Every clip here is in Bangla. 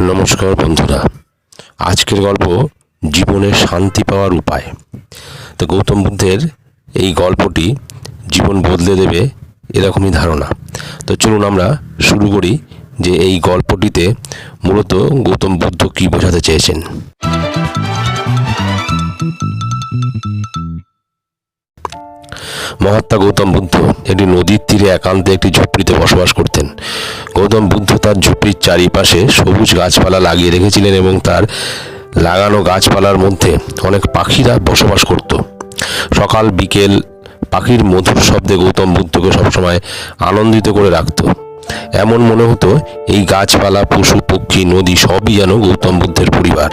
নমস্কার বন্ধুরা। আজকের গল্প জীবনে শান্তি পাওয়ার উপায়। তো গৌতম বুদ্ধের এই গল্পটি জীবন বদলে দেবে এরকমই ধারণা। তো চলুন আমরা শুরু করি যে এই গল্পটিতে মূলত গৌতম বুদ্ধ কী বোঝাতে চেয়েছেন। মহাত্মা গৌতম বুদ্ধ একটি নদীর তীরে একান্তে একটি ঝুপড়িতে বসবাস করতেন। গৌতম বুদ্ধ তার ঝুপড়ির চারিপাশে সবুজ গাছপালা লাগিয়ে রেখেছিলেন এবং তার লাগানো গাছপালার মধ্যে অনেক পাখিরা বসবাস করত। সকাল, বিকেল পাখির মধুর শব্দে গৌতম বুদ্ধকে সবসময় আনন্দিত করে রাখত। এমন মনে হতো, এই গাছপালা, পশু, পক্ষী, নদী সবই যেন গৌতম বুদ্ধের পরিবার।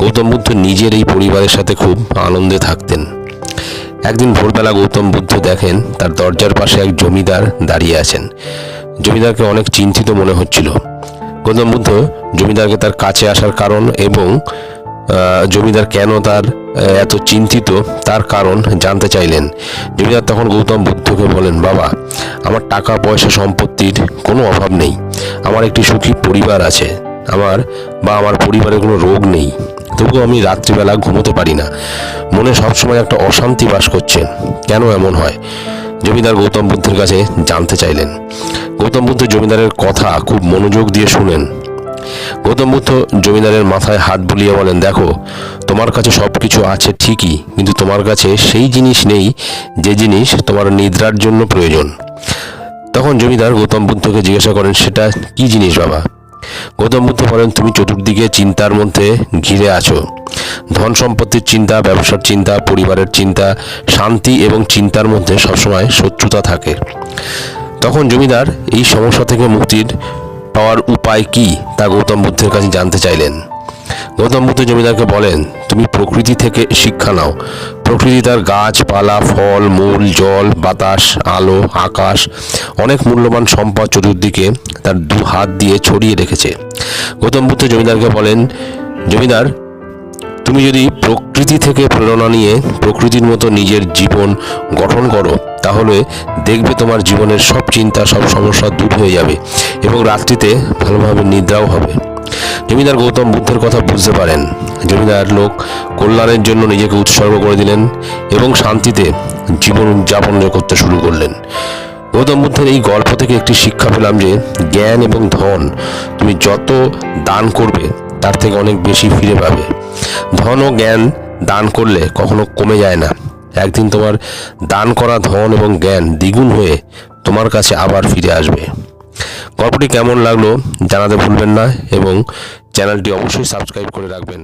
গৌতম বুদ্ধ নিজের এই পরিবারের সাথে খুব আনন্দে থাকতেন। একদিন ভোরবেলা গৌতম বুদ্ধ দেখেন তার দরজার পাশে এক জমিদার দাঁড়িয়ে আছেন। জমিদারকে অনেক চিন্তিত মনে হচ্ছিল। গৌতম বুদ্ধ জমিদারকে তার কাছে আসার কারণ এবং জমিদার কেন তার এত চিন্তিত তার কারণ জানতে চাইলেন। জমিদার তখন গৌতম বুদ্ধকে বলেন, বাবা, আমার টাকা, পয়সা, সম্পত্তির কোনো অভাব নেই। আমার একটি সুখী পরিবার আছে। আমার বা আমার পরিবারে কোনো রোগ নেই। তবুও আমি রাত্রিবেলা ঘুমোতে পারি না। মনে সবসময় একটা অশান্তি বাস করছে। কেন এমন হয়? জমিদার গৌতম বুদ্ধের কাছে জানতে চাইলেন। গৌতম বুদ্ধ জমিদারের কথা খুব মনোযোগ দিয়ে শুনেন। গৌতম বুদ্ধ জমিদারের মাথায় হাত বুলিয়ে বলেন, দেখো, তোমার কাছে সব কিছু আছে ঠিকই, কিন্তু তোমার কাছে সেই জিনিস নেই, যে জিনিস তোমার নিদ্রার জন্য প্রয়োজন। তখন জমিদার গৌতম বুদ্ধকে জিজ্ঞাসা করেন, সেটা কি জিনিস বাবা? গৌতম বুদ্ধ বলেন, তুমি চতুর্দিকে চিন্তার মধ্যে ঘিরে আছো। ধন সম্পত্তির চিন্তা, ব্যবসার চিন্তা, পরিবারের চিন্তা, শান্তি এবং চিন্তার মধ্যে সবসময় শত্রুতা থাকে। তখন জমিদার এই সমস্যা থেকে মুক্তির পাওয়ার উপায় কি তা গৌতম বুদ্ধের কাছে জানতে চাইলেন। গৌতম বুদ্ধ জমিদারকে বলেন তুমি প্রকৃতি থেকে শিক্ষা নাও। প্রকৃতি তার গাছপালা, ফল, মূল, জল, বাতাস, আলো, আকাশ, অনেক মূল্যবান সম্পদ চতুর্দিকে তার দু হাত দিয়ে ছড়িয়ে রেখেছে। গৌতম বুদ্ধ জমিদারকে বলেন, জমিদার, তুমি যদি প্রকৃতি থেকে প্রেরণা নিয়ে প্রকৃতির মতো নিজের জীবন গঠন করো, তাহলে দেখবে তোমার জীবনের সব চিন্তা, সব সমস্যা দূর হয়ে যাবে এবং রাত্রিতে ভালোভাবে নিদ্রাও হবে। জমিদার গৌতম বুদ্ধের কথা বুঝতে পারেন। জমিদার লোক কল্যাণের জন্য নিজেকে উৎসর্গ করে দিলেন এবং শান্তিতে জীবন উদযাপন করতে শুরু করলেন। গৌতম বুদ্ধের এই গল্প থেকে একটি শিক্ষা পেলাম যে, জ্ঞান এবং ধন তুমি যত দান করবে, তার থেকে অনেক বেশি ফিরে পাবে। ধন ও জ্ঞান দান করলে কখনো কমে যায় না। একদিন তোমার দান করা ধন এবং জ্ঞান দ্বিগুণ হয়ে তোমার কাছে আবার ফিরে আসবে। গল্পটি কেমন লাগল জানাতে ভুলবেন না এবং চ্যানেলটি অবশ্যই সাবস্ক্রাইব করে রাখবেন।